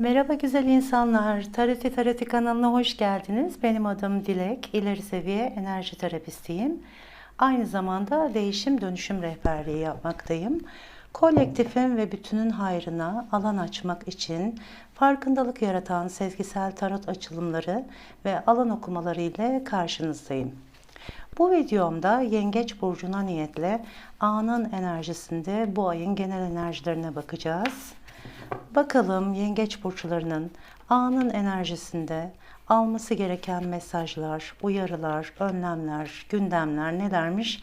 Merhaba güzel insanlar. Taroti Taroti kanalına hoş geldiniz. Benim adım Dilek. İleri seviye enerji terapistiyim. Aynı zamanda değişim dönüşüm rehberliği yapmaktayım. Kolektifin ve bütünün hayrına alan açmak için farkındalık yaratan sezgisel tarot açılımları ve alan okumaları ile karşınızdayım. Bu videomda Yengeç burcuna niyetle anın enerjisinde bu ayın genel enerjilerine bakacağız. Bakalım yengeç burçlarının anın enerjisinde alması gereken mesajlar, uyarılar, önlemler, gündemler nelermiş?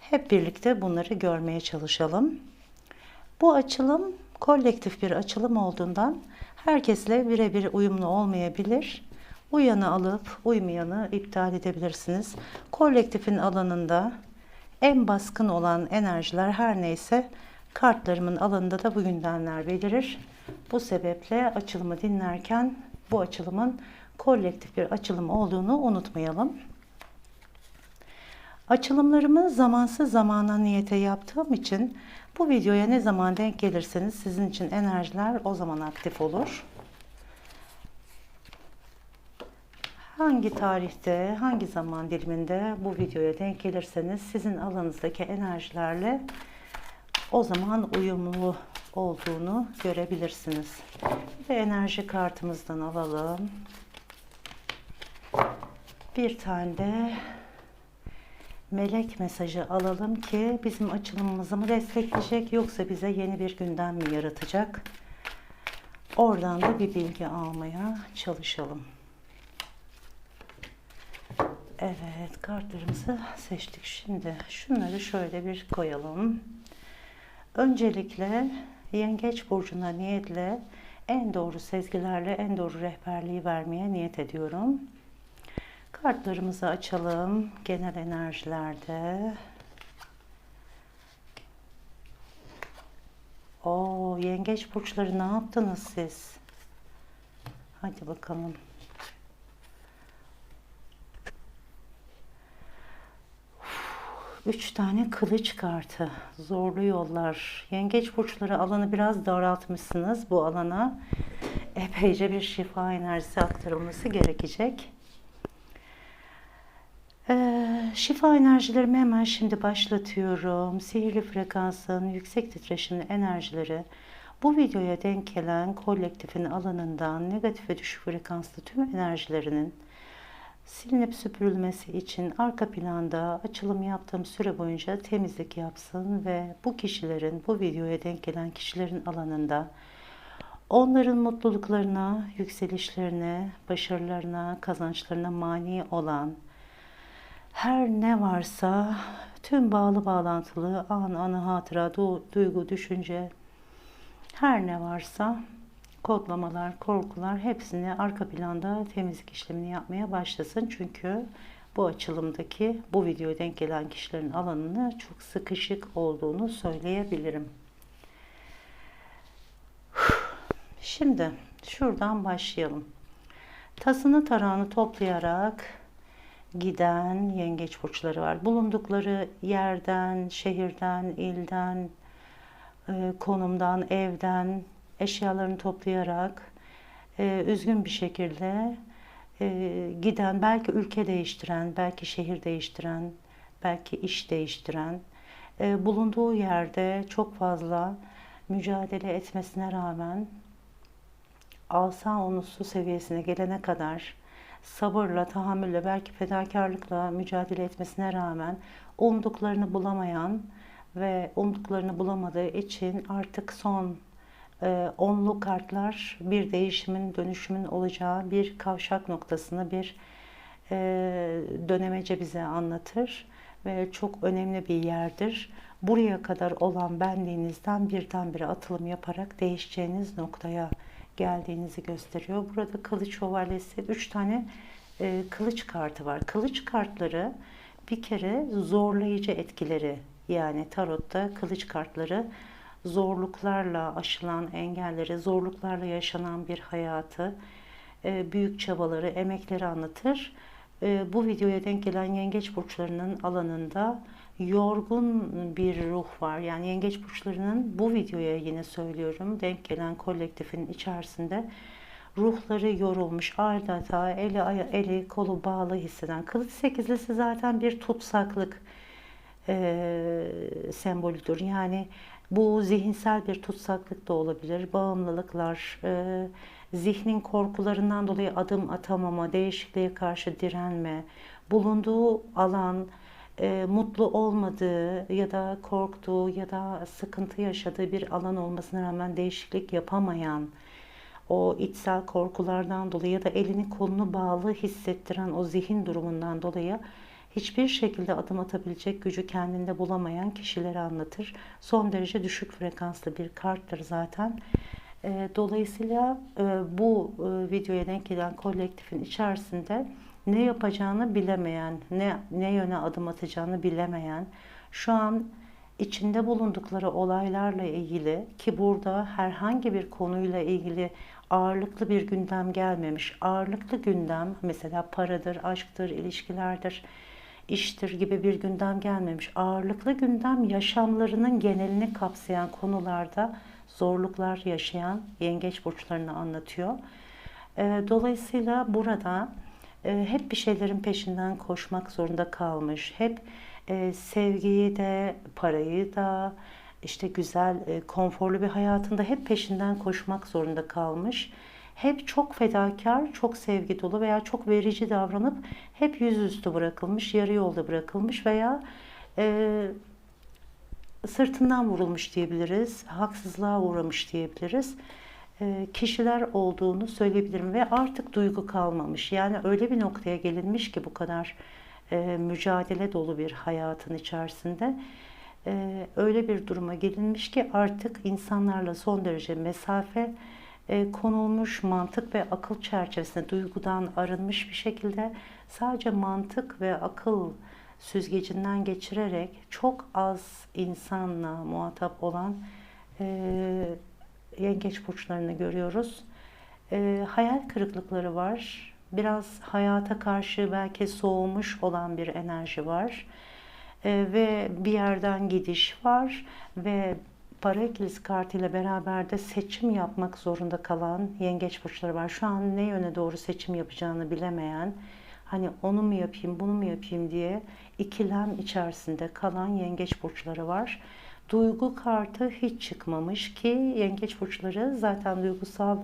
Hep birlikte bunları görmeye çalışalım. Bu açılım kolektif bir açılım olduğundan herkesle birebir uyumlu olmayabilir. Uyanı alıp uymayanı iptal edebilirsiniz. Kolektifin alanında en baskın olan enerjiler her neyse kartlarımın alanında da bu gündemler belirir. Bu sebeple açılımı dinlerken bu açılımın kolektif bir açılım olduğunu unutmayalım. Açılımlarımı zamansız zamana niyete yaptığım için bu videoya ne zaman denk gelirseniz sizin için enerjiler o zaman aktif olur. Hangi tarihte, hangi zaman diliminde bu videoya denk gelirseniz sizin alanınızdaki enerjilerle o zaman uyumlu olduğunu görebilirsiniz. De enerji kartımızdan alalım. Bir tane de melek mesajı alalım ki bizim açılımımızı mı destekleyecek yoksa bize yeni bir gündem mi yaratacak? Oradan da bir bilgi almaya çalışalım. Evet kartlarımızı seçtik. Şimdi şunları şöyle bir koyalım. Öncelikle Yengeç burcuna niyetle en doğru sezgilerle en doğru rehberliği vermeye niyet ediyorum. Kartlarımızı açalım. Genel enerjilerde. O yengeç burçları ne yaptınız siz? Hadi bakalım. Üç tane kılıç kartı. Zorlu yollar. Yengeç burçları alanı biraz daraltmışsınız. Bu alana epeyce bir şifa enerjisi aktarılması gerekecek. Ee, şifa enerjilerimi hemen şimdi başlatıyorum. Sihirli frekansın, yüksek titreşimli enerjileri bu videoya denk gelen kolektifin alanından negatif ve düşük frekanslı tüm enerjilerinin silinip süpürülmesi için arka planda açılım yaptığım süre boyunca temizlik yapsın ve bu kişilerin, bu videoya denk gelen kişilerin alanında onların mutluluklarına, yükselişlerine, başarılarına, kazançlarına mani olan her ne varsa tüm bağlı bağlantılı an, anı, hatıra, duygu, düşünce her ne varsa kodlamalar, korkular hepsini arka planda temizlik işlemini yapmaya başlasın. Çünkü bu açılımdaki bu videoya denk gelen kişilerin alanını çok sıkışık olduğunu söyleyebilirim. Şimdi şuradan başlayalım. Tasını tarağını toplayarak giden yengeç burçları var. Bulundukları yerden, şehirden, ilden, e, konumdan, evden, eşyalarını toplayarak e, üzgün bir şekilde e, giden, belki ülke değiştiren, belki şehir değiştiren, belki iş değiştiren, e, bulunduğu yerde çok fazla mücadele etmesine rağmen alsa onu su seviyesine gelene kadar sabırla, tahammülle, belki fedakarlıkla mücadele etmesine rağmen umduklarını bulamayan ve umduklarını bulamadığı için artık son onlu kartlar bir değişimin, dönüşümün olacağı bir kavşak noktasını, bir e, dönemece bize anlatır ve çok önemli bir yerdir. Buraya kadar olan benliğinizden birdenbire atılım yaparak değişeceğiniz noktaya geldiğinizi gösteriyor. Burada kılıç şövalyesi, üç tane e, kılıç kartı var. Kılıç kartları bir kere zorlayıcı etkileri yani tarotta kılıç kartları zorluklarla aşılan engelleri, zorluklarla yaşanan bir hayatı, e, büyük çabaları, emekleri anlatır. E, bu videoya denk gelen yengeç burçlarının alanında yorgun bir ruh var. Yani yengeç burçlarının bu videoya yine söylüyorum denk gelen kolektifin içerisinde ruhları yorulmuş, adeta eli, aya- eli kolu bağlı hisseden. Kılıç sekizlisi zaten bir tutsaklık e, sembolüdür. Yani bu zihinsel bir tutsaklık da olabilir. Bağımlılıklar, e, zihnin korkularından dolayı adım atamama, değişikliğe karşı direnme, bulunduğu alan, e, mutlu olmadığı ya da korktuğu ya da sıkıntı yaşadığı bir alan olmasına rağmen değişiklik yapamayan, o içsel korkulardan dolayı ya da elini kolunu bağlı hissettiren o zihin durumundan dolayı hiçbir şekilde adım atabilecek gücü kendinde bulamayan kişileri anlatır. Son derece düşük frekanslı bir karttır zaten. E, Dolayısıyla e, bu e, videoya denk gelen kolektifin içerisinde ne yapacağını bilemeyen, ne, ne yöne adım atacağını bilemeyen, şu an içinde bulundukları olaylarla ilgili ki burada herhangi bir konuyla ilgili ağırlıklı bir gündem gelmemiş. Ağırlıklı gündem mesela paradır, aşktır, ilişkilerdir, iştir gibi bir gündem gelmemiş. Ağırlıklı gündem yaşamlarının genelini kapsayan konularda zorluklar yaşayan yengeç burçlarını anlatıyor. Ee, Dolayısıyla burada e, hep bir şeylerin peşinden koşmak zorunda kalmış. Hep e, sevgiyi de, parayı da, işte güzel, e, konforlu bir hayatında hep peşinden koşmak zorunda kalmış. Hep çok fedakar, çok sevgi dolu veya çok verici davranıp hep yüzüstü bırakılmış, yarı yolda bırakılmış veya e, sırtından vurulmuş diyebiliriz, haksızlığa uğramış diyebiliriz. E, kişiler olduğunu söyleyebilirim ve artık duygu kalmamış. Yani öyle bir noktaya gelinmiş ki bu kadar e, mücadele dolu bir hayatın içerisinde e, öyle bir duruma gelinmiş ki artık insanlarla son derece mesafe konulmuş mantık ve akıl çerçevesinde duygudan arınmış bir şekilde sadece mantık ve akıl süzgecinden geçirerek çok az insanla muhatap olan e, yengeç burçlarını görüyoruz. E, hayal kırıklıkları var. Biraz hayata karşı belki soğumuş olan bir enerji var. E, ve bir yerden gidiş var ve para ikilisi kartıyla beraber de seçim yapmak zorunda kalan yengeç burçları var. Şu an ne yöne doğru seçim yapacağını bilemeyen, hani onu mu yapayım, bunu mu yapayım diye ikilem içerisinde kalan yengeç burçları var. Duygu kartı hiç çıkmamış ki yengeç burçları zaten duygusal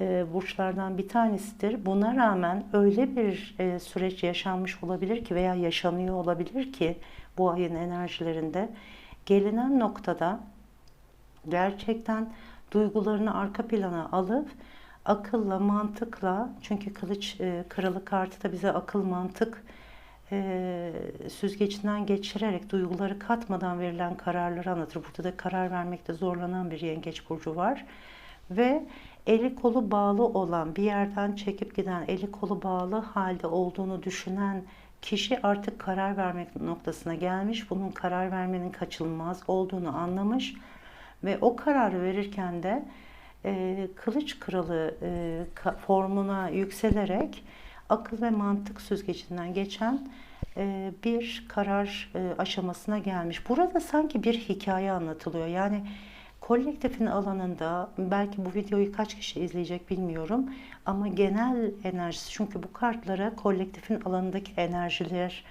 e, burçlardan bir tanesidir. Buna rağmen öyle bir e, süreç yaşanmış olabilir ki veya yaşanıyor olabilir ki bu ayın enerjilerinde gelinen noktada gerçekten duygularını arka plana alıp akılla, mantıkla çünkü kılıç e, kralı kartı da bize akıl, mantık e, süzgecinden geçirerek duyguları katmadan verilen kararları anlatır. Burada da karar vermekte zorlanan bir yengeç burcu var. Ve eli kolu bağlı olan, bir yerden çekip giden, eli kolu bağlı halde olduğunu düşünen kişi artık karar vermek noktasına gelmiş. Bunun karar vermenin kaçınılmaz olduğunu anlamış. Ve o kararı verirken de e, kılıç kralı e, formuna yükselerek akıl ve mantık süzgecinden geçen e, bir karar e, aşamasına gelmiş. Burada sanki bir hikaye anlatılıyor. Yani kolektifin alanında belki bu videoyu kaç kişi izleyecek bilmiyorum ama genel enerjisi çünkü bu kartlara kolektifin alanındaki enerjiler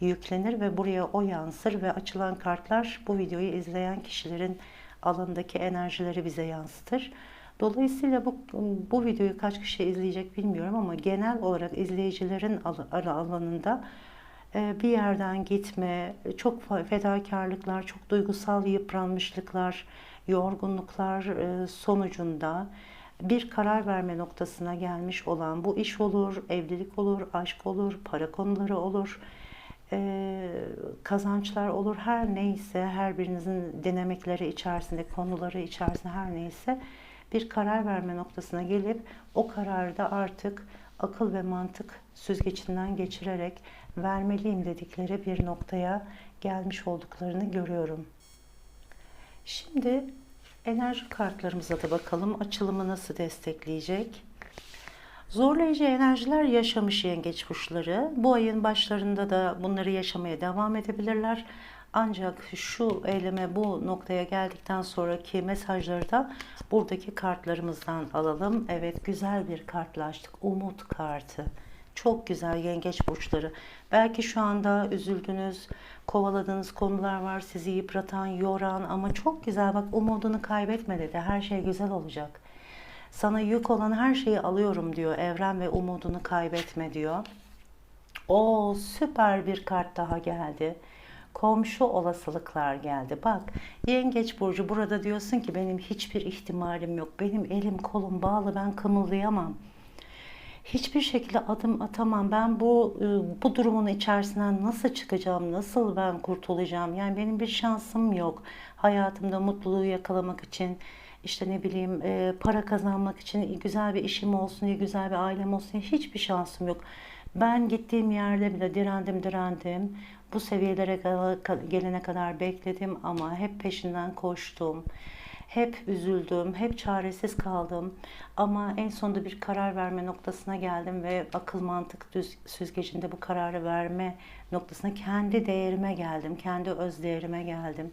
yüklenir ve buraya o yansır ve açılan kartlar bu videoyu izleyen kişilerin alanındaki enerjileri bize yansıtır. Dolayısıyla bu, bu videoyu kaç kişi izleyecek bilmiyorum ama genel olarak izleyicilerin al- alanında e, bir yerden gitme, çok fedakarlıklar, çok duygusal yıpranmışlıklar, yorgunluklar e, sonucunda bir karar verme noktasına gelmiş olan bu iş olur, evlilik olur, aşk olur, para konuları olur, e, kazançlar olur, her neyse, her birinizin dinamikleri içerisinde, konuları içerisinde her neyse bir karar verme noktasına gelip o kararı da artık akıl ve mantık süzgecinden geçirerek vermeliyim dedikleri bir noktaya gelmiş olduklarını görüyorum. Şimdi enerji kartlarımıza da bakalım açılımı nasıl destekleyecek. Zorlayıcı enerjiler yaşamış yengeç burçları. Bu ayın başlarında da bunları yaşamaya devam edebilirler. Ancak şu eyleme bu noktaya geldikten sonraki mesajları da buradaki kartlarımızdan alalım. Evet güzel bir kartla açtık. Umut kartı. Çok güzel yengeç burçları. Belki şu anda üzüldünüz, kovaladığınız konular var, sizi yıpratan, yoran ama çok güzel bak umudunu kaybetme dedi. Her şey güzel olacak. Sana yük olan her şeyi alıyorum diyor evren ve umudunu kaybetme diyor. O süper bir kart daha geldi. Komşu olasılıklar geldi. Bak yengeç burcu burada diyorsun ki benim hiçbir ihtimalim yok. Benim elim kolum bağlı ben kımıldayamam hiçbir şekilde adım atamam. Ben bu e, bu durumun içerisinden nasıl çıkacağım? Nasıl ben kurtulacağım? Yani benim bir şansım yok. Hayatımda mutluluğu yakalamak için işte ne bileyim e, para kazanmak için güzel bir işim olsun diye, güzel bir ailem olsun diye hiçbir şansım yok. Ben gittiğim yerde bile direndim direndim. Bu seviyelere gelene kadar bekledim ama hep peşinden koştum. Hep üzüldüm, hep çaresiz kaldım. Ama en sonunda bir karar verme noktasına geldim ve akıl mantık düz süzgecinde bu kararı verme noktasına kendi değerime geldim, kendi öz değerime geldim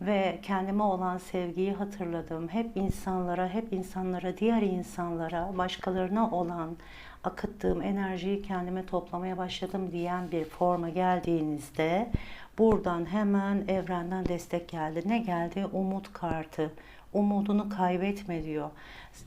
ve kendime olan sevgiyi hatırladım. Hep insanlara, hep insanlara, diğer insanlara, başkalarına olan akıttığım enerjiyi kendime toplamaya başladım diyen bir forma geldiğinizde buradan hemen evrenden destek geldi. Ne geldi? Umut kartı. Umudunu kaybetme diyor.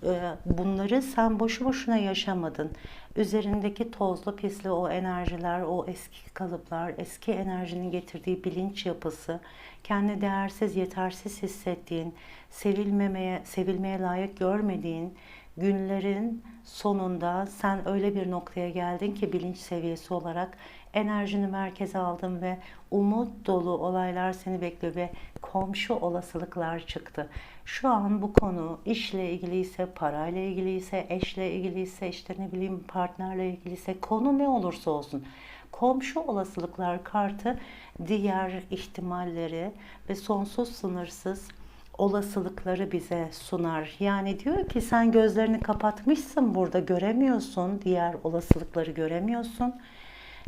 Ee, bunları sen boşu boşuna yaşamadın. Üzerindeki tozlu pisli o enerjiler, o eski kalıplar, eski enerjinin getirdiği bilinç yapısı, kendi değersiz, yetersiz hissettiğin, sevilmemeye, sevilmeye layık görmediğin günlerin sonunda sen öyle bir noktaya geldin ki bilinç seviyesi olarak enerjini merkeze aldın ve umut dolu olaylar seni bekliyor ve komşu olasılıklar çıktı. Şu an bu konu işle ilgiliyse, parayla ilgiliyse, eşle ilgiliyse, işte ne bileyim partnerle ilgiliyse konu ne olursa olsun komşu olasılıklar kartı diğer ihtimalleri ve sonsuz sınırsız olasılıkları bize sunar. Yani diyor ki sen gözlerini kapatmışsın burada göremiyorsun, diğer olasılıkları göremiyorsun.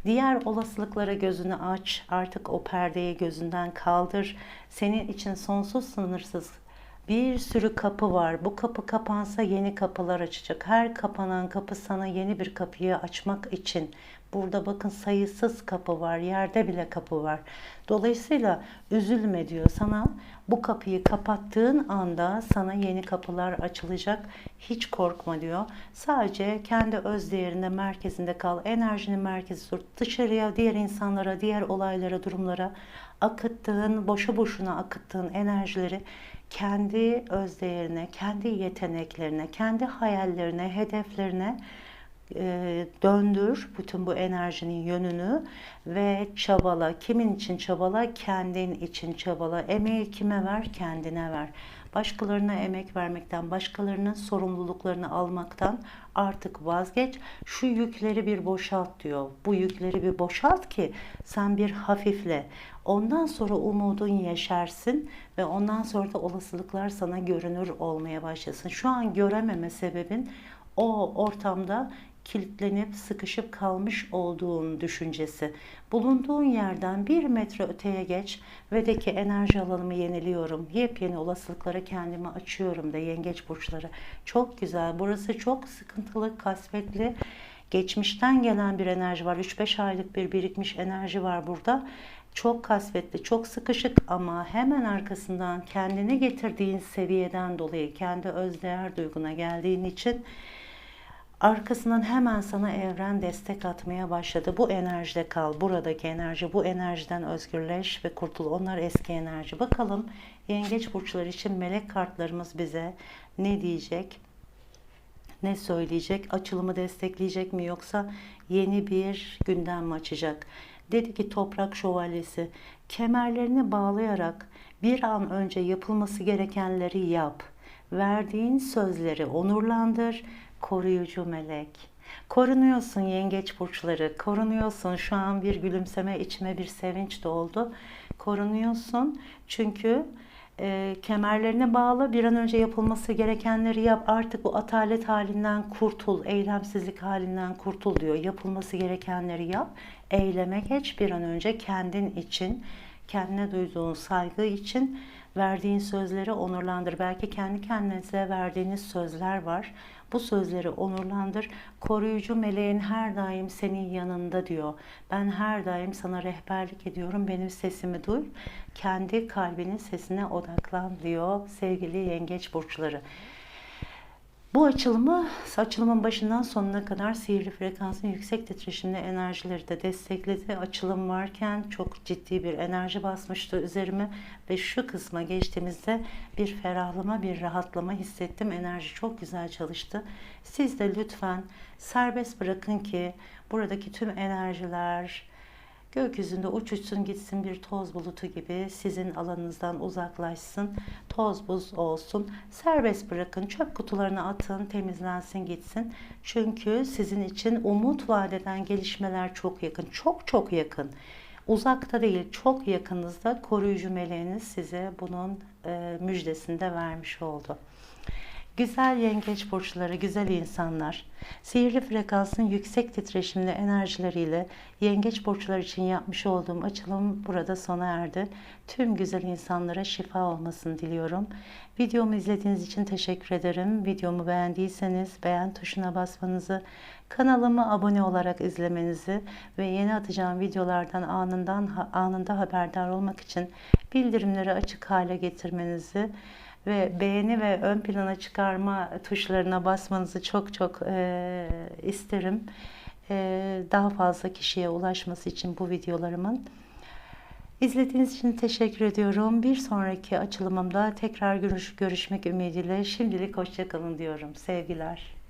Diğer olasılıklara gözünü aç, artık o perdeyi gözünden kaldır. Senin için sonsuz sınırsız bir sürü kapı var. Bu kapı kapansa yeni kapılar açacak. Her kapanan kapı sana yeni bir kapıyı açmak için Burada bakın sayısız kapı var. Yerde bile kapı var. Dolayısıyla üzülme diyor. Sana bu kapıyı kapattığın anda sana yeni kapılar açılacak. Hiç korkma diyor. Sadece kendi öz değerinde merkezinde kal. Enerjinin merkezi tut. Dışarıya, diğer insanlara, diğer olaylara, durumlara akıttığın, boşu boşuna akıttığın enerjileri kendi öz değerine, kendi yeteneklerine, kendi hayallerine, hedeflerine e, döndür bütün bu enerjinin yönünü ve çabala. Kimin için çabala? Kendin için çabala. Emeği kime ver? Kendine ver. Başkalarına emek vermekten, başkalarının sorumluluklarını almaktan artık vazgeç. Şu yükleri bir boşalt diyor. Bu yükleri bir boşalt ki sen bir hafifle. Ondan sonra umudun yeşersin ve ondan sonra da olasılıklar sana görünür olmaya başlasın. Şu an görememe sebebin o ortamda kilitlenip sıkışıp kalmış olduğun düşüncesi. Bulunduğun yerden bir metre öteye geç ve de ki enerji alanımı yeniliyorum. Yepyeni olasılıklara kendimi açıyorum da yengeç burçları. Çok güzel. Burası çok sıkıntılı, kasvetli. Geçmişten gelen bir enerji var. 3-5 aylık bir birikmiş enerji var burada. Çok kasvetli, çok sıkışık ama hemen arkasından kendini getirdiğin seviyeden dolayı kendi özdeğer duyguna geldiğin için Arkasından hemen sana evren destek atmaya başladı. Bu enerjide kal. Buradaki enerji, bu enerjiden özgürleş ve kurtul. Onlar eski enerji. Bakalım yengeç burçları için melek kartlarımız bize ne diyecek? Ne söyleyecek? Açılımı destekleyecek mi yoksa yeni bir gündem mi açacak? Dedi ki toprak şövalyesi kemerlerini bağlayarak bir an önce yapılması gerekenleri yap. Verdiğin sözleri onurlandır koruyucu melek. Korunuyorsun yengeç burçları, korunuyorsun. Şu an bir gülümseme, içime bir sevinç doldu. Korunuyorsun çünkü e, kemerlerine bağlı bir an önce yapılması gerekenleri yap. Artık bu atalet halinden kurtul, eylemsizlik halinden kurtul diyor. Yapılması gerekenleri yap, eyleme geç bir an önce kendin için kendine duyduğun saygı için verdiğin sözleri onurlandır. Belki kendi kendinize verdiğiniz sözler var. Bu sözleri onurlandır. Koruyucu meleğin her daim senin yanında diyor. Ben her daim sana rehberlik ediyorum. Benim sesimi duy. Kendi kalbinin sesine odaklan diyor sevgili yengeç burçları. Bu açılımı açılımın başından sonuna kadar sihirli frekansın yüksek titreşimli enerjileri de destekledi. Açılım varken çok ciddi bir enerji basmıştı üzerime ve şu kısma geçtiğimizde bir ferahlama, bir rahatlama hissettim. Enerji çok güzel çalıştı. Siz de lütfen serbest bırakın ki buradaki tüm enerjiler, Gökyüzünde uçuşsun gitsin bir toz bulutu gibi sizin alanınızdan uzaklaşsın. Toz buz olsun. Serbest bırakın. Çöp kutularına atın. Temizlensin gitsin. Çünkü sizin için umut vadeden gelişmeler çok yakın. Çok çok yakın. Uzakta değil çok yakınızda koruyucu meleğiniz size bunun e, müjdesini de vermiş oldu. Güzel yengeç burçları, güzel insanlar. Sihirli frekansın yüksek titreşimli enerjileriyle yengeç burçlar için yapmış olduğum açılım burada sona erdi. Tüm güzel insanlara şifa olmasını diliyorum. Videomu izlediğiniz için teşekkür ederim. Videomu beğendiyseniz beğen tuşuna basmanızı, kanalıma abone olarak izlemenizi ve yeni atacağım videolardan anından anında haberdar olmak için bildirimleri açık hale getirmenizi ve beğeni ve ön plana çıkarma tuşlarına basmanızı çok çok e, isterim. E, daha fazla kişiye ulaşması için bu videolarımın. İzlediğiniz için teşekkür ediyorum. Bir sonraki açılımımda tekrar görüş, görüşmek ümidiyle şimdilik hoşçakalın diyorum. Sevgiler.